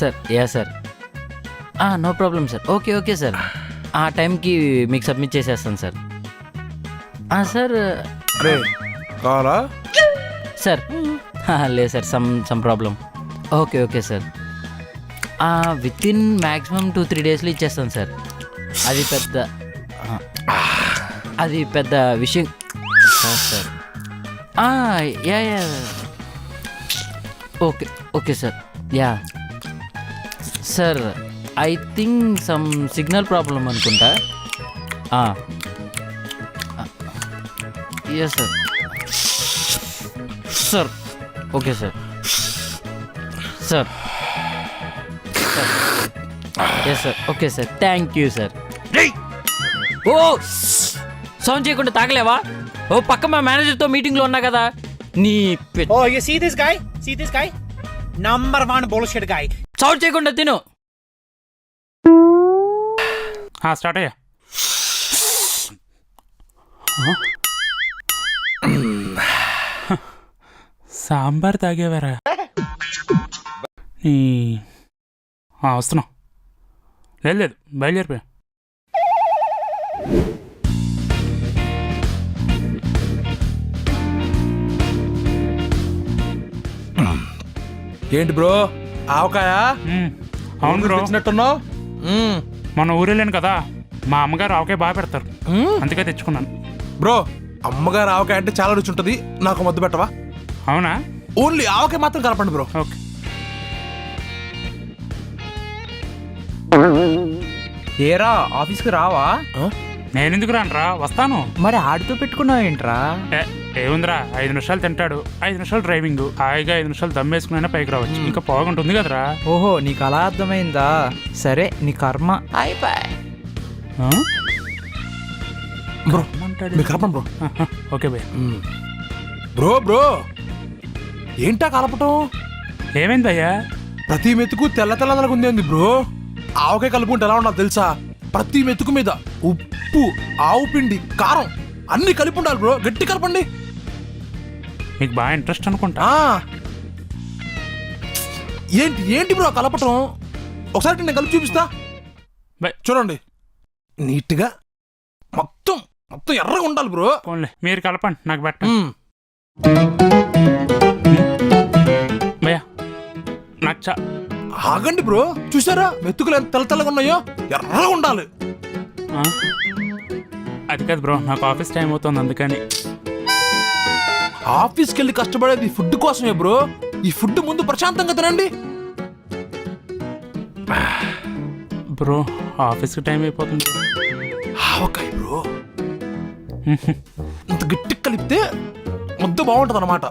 Sir ya sir no problem sir okay okay sir ఆ టైంకి మీకు సబ్మిట్ చేసేస్తాను సార్ ఆ, సార్ రే కావాలా? సార్ లేదు sir some some problem okay okay sir within maximum two three డేస్లో ఇచ్చేస్తాను సార్ అది పెద్ద అది పెద్ద విషయం. Sir ya ya okay okay sir ya sir I think some signal problem అనుకుంటా. Yes sir sir okay sir sir yes sir okay sir thank you sir oh! Sound చేయకుండా తాగలేవా? ఓ పక్క మా మేనేజర్తో మీటింగ్లో ఉన్నా కదా. నీ పె- Oh, you see this guy? See this guy? Number one bullshit sound చేయకుండా తిను. స్టార్ట్ అయ్యా. సాంబార్ తాగేవారా? ఈ ఆ, వస్తున్నాం. లేదు లేదు బయలుదేరిపోయా. ఏంటి బ్రో? ఆవకాయ. అవును బ్రో. తెచ్చినట్టున్నావు. మన ఊరెళ్ళాను కదా మా అమ్మగారు ఆవకాయ బాగా పెడతారు. అందుకే తెచ్చుకున్నాను. బ్రో అమ్మగారు ఆవకాయ అంటే చాలా రుచి ఉంటుంది. నాకు ముద్ద పెట్టవా? అవునా? ఓన్లీ ఆవకాయ మాత్రం కలపండి బ్రో. ఓకే. ఏరా ఆఫీస్కి రావా? నేను ఎందుకు రానురా వస్తాను. మరి ఆడితో పెట్టుకున్నావు ఏంట్రా ఏముందిరా ఐదు నిమిషాలు తింటాడు. ఐదు నిమిషాలు డ్రైవింగ్. హాయిగా ఐదు నిమిషాలు దమ్మేసుకునైనా పైకి రావచ్చు. ఇంకా బాగుంటుంది కదరా. ఓహో నీకు అలా అర్థమైందా? సరే నీ కర్మ? Bro bro. ఓకే మ్మ్. Bro bro. ఏంటా కలపటం? ఏమైంది అయ్యా ప్రతి మెతుకు తెల్ల తెల్లదలకు ఉంది బ్రో? ఆవకాయ కలుపుకుంటే ఎలా ఉండాలి తెలుసా? ప్రతి మెతుకు మీద ఉప్పు ఆవు పిండి కారం అన్ని కలిపి ఉండాలి బ్రో. గట్టి కలపండి. మీకు బాగా ఇంట్రెస్ట్ అనుకుంటా. ఆ. ఏంటి ఏంటి బ్రో కలపటం? ఒకసారి నేను కలిపి చూపిస్తా. బై. చూడండి. నీట్గా మొత్తం మొత్తం ఎర్రగా ఉండాలి బ్రో. పోన్లే మీరు కలపండి నాకు పెట్ట మ్మ్. భయ్యా నాకు చా ఆగండి బ్రో. చూసారా? మెతుకులు ఎంత తెల్ల తెల్లగా ఉన్నాయో? ఎర్రగా ఉండాలి. ఆ? అది కాదు బ్రో నాకు ఆఫీస్ టైం అవుతుంది అందుకని. ఆఫీస్కి వెళ్ళి కష్టపడేది ఫుడ్ కోసమే బ్రో. ఈ ఫుడ్ ముందు ప్రశాంతంగా తినండి. బ్రో ఆఫీస్కి టైం అయిపోతుంది. ఆవకాయ బ్రో. ఇంత గట్టి కలిపితే ముద్ద బాగుంటది అనమాట